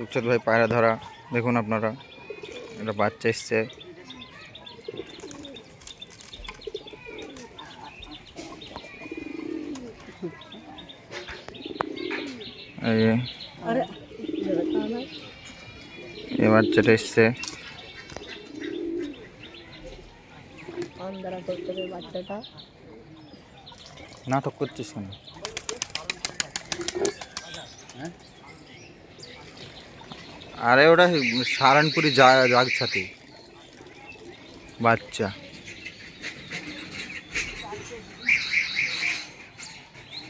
সুখচাঁদ ভাই পায়রা ধরা দেখুন আপনারা একটা বাচ্চা এসছে। এই বাচ্চাটা এসছে। নাটক করছিস কেন? আরে ওটা সারানপুরি যা জাগছাতে। বাচ্চা।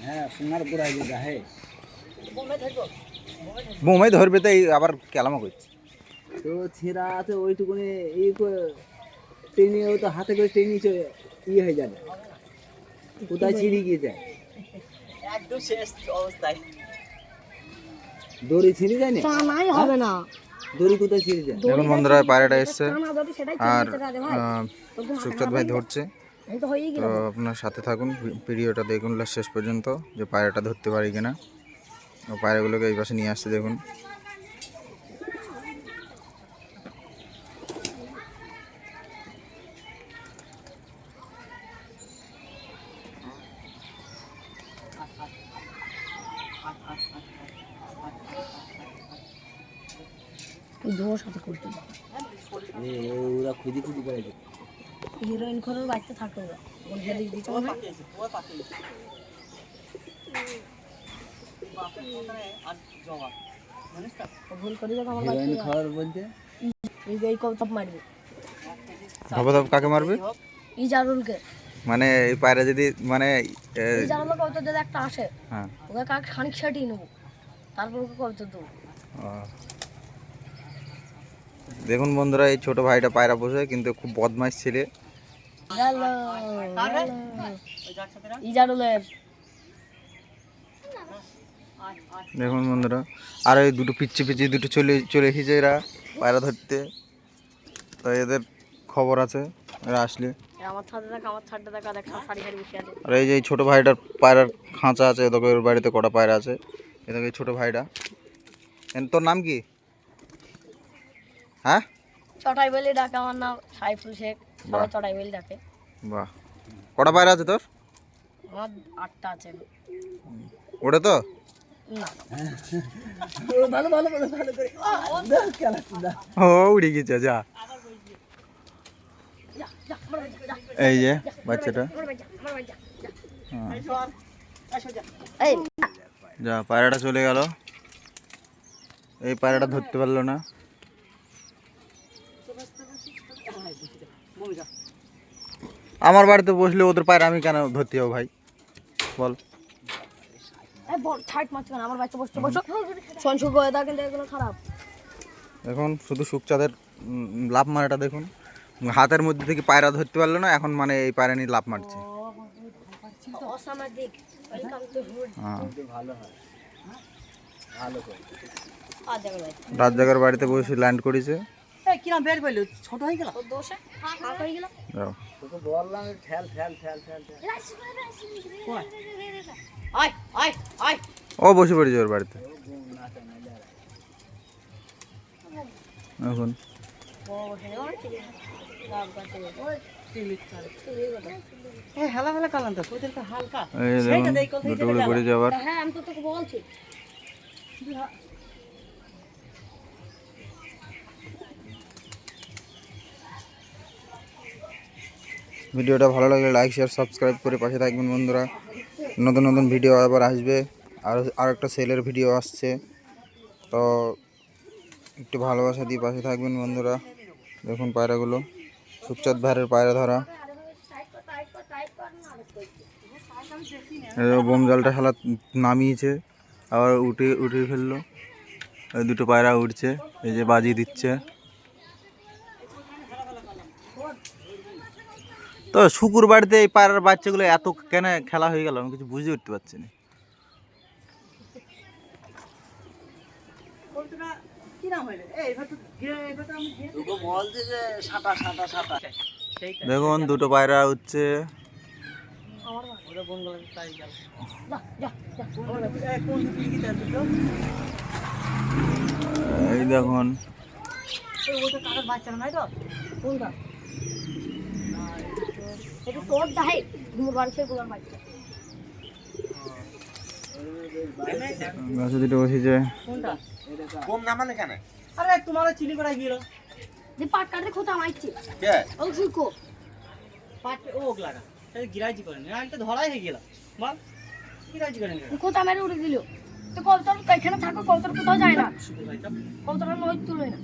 হ্যাঁ বোমাই ধরবে তো এই আবার কেলামা করছে। তো ছেঁড়া আছে ওইটুকুনি এই করে টেনে ও তো হাতে করে টেনে চলে ইয়ে হয়ে যাবে। কোথায় ছিঁড়ে গিয়েছে? একদম শেষ অবস্থায়। দড়ি ছিঁড়ে যায় না? টানাই হবে না। দড়ি কোথায় ছিঁড়ে যায়? দেখুন বন্ধুরা পায়রাটা এসছে টানা যদি সেটাই আর সুখচাঁদ ভাই ধরছে। তো হয়েই গেল। তো আপনার সাথে থাকুন ভিডিওটা দেখুন শেষ পর্যন্ত যে পায়রাটা ধরতে পারি কিনা। পায়রাগুলোকে এই পাশে নিয়ে আসছে দেখুন। ধোঁয়ার সাথে করতে ওরা খুঁজি খুঁজি বেড়াচ্ছে হিরোইন খোরের বাচ্চা থাকবে ওরা। ওর হেলিক দিচ্ছে ওই পাখি বাপের কোথায় আর জমা জানিস তো? ও ভুল করি তো আমার হিরোইন বাচ্চা বলতে? এই যে মারবে। কাকে মারবে? ই জারুলকে। মানে এই পায়রা যদি মানে যদি একটা আসে। হ্যাঁ। ওকে কাক খানিক ছাটিয়ে নেব। তারপর ওকে কৌতপ দেবো। দেখুন বন্ধুরা এই ছোট ভাইটা পায়রা বসে কিন্তু খুব বদমাইশ ছেলে। দেখুন বন্ধুরা আর এই দুটো পিচ্ছি পিচ্ছি দুটো চলে চলে এসেছে এরা পায়রা ধরতে। তো এদের খবর আছে এরা আসলে। আর এই যে এই ছোটো ভাইটার পায়রার খাঁচা আছে এদিকে ওর বাড়িতে কটা পায়রা আছে। এদের এই ছোটো ভাইটা। তোর নাম কি? হ্যাঁ? চটাই বলে ডাকে আমার নাম সাইফুল শেখ। সবাই চটাই বলে ডাকে। বাহ। কটা পায়রা আছে তোর? আমার আটটা আছে। ওটা তো? ও, উড়ে গেছে যা। এই যে বাচ্চাটা। এই। যা পায়রাটা চলে গেল। এই পায়রাটা ধরতে পারল না। আমার বাড়িতে বসলে ওদের পায়রা আমি কেন ধরতে যাব ভাই? বল। আমার বসো। সনসুখ হয়ে কিন্তু এগুলো খারাপ। এখন শুধু সুকচাঁদের উম, লাভ মারাটা দেখুন। হাতের মধ্যে থেকে পায়রা ধরতে পারল না এখন মানে এই পায়রা নিয়ে লাভ মারছে। হ্যাঁ। রাত জাগার বাড়িতে বসে ল্যান্ড করেছে। কিরম বের পেল ছোট হয়ে গেল? দোষে? হয়ে গেল। তোকে বললাম ঠেল ঠেল ঠেল ঠেল আয় আয় আয়। ও বসে পড়েছে ওর বাড়িতে। এখন। এই হেলা হেলা কালাম তো ওদের তো হালকা। হ্যাঁ আমি তো তোকে বলছি। ভিডিওটা ভালো লাগলে লাইক শেয়ার সাবস্ক্রাইব করে পাশে থাকবেন বন্ধুরা। নতুন নতুন ভিডিও আবার আসবে। আর আর একটা সেলের ভিডিও আসছে। তো একটু ভালোবাসা দিয়ে পাশে থাকবেন বন্ধুরা। দেখুন পায়রাগুলো। সুপচাঁদ ভাইয়ের পায়রা ধরা। বোম জালটা খেলা নামিয়েছে। আবার উঠে উঠে ফেলল। দুটো পায়রা উঠছে। এই যে বাজি দিচ্ছে। তো শুকুর বাড়িতে এই পায়রার বাচ্চাগুলো এত কেন খেলা হয়ে গেল? আমি কিছু বুঝে উঠতে পারছি না। দেখুন দুটো পায়রা তো? এই দেখুন এই ওটা কাকার বাচ্চা নাই তো কোনটা এটা তোর দাহে ঘুমোর বাড়ি সেই গোলার বাচ্চা গাছে দুটো বসেছে কোনটা? কম নামালে কেন? আরে তোমার চিলি করা গিয়েল। যে পাট কাটে খোঁতা মারছে। কে? ও শুকো। পাট ও লাগা তাই গিরাজি করেন। আমি তো ধরাই হয়ে গেল। বল। গিরাজি করেন খোঁতা মেরে উড়ে দিল। তো এখানে থাকো কলতর কোথাও যায় না। নয় তুলে না।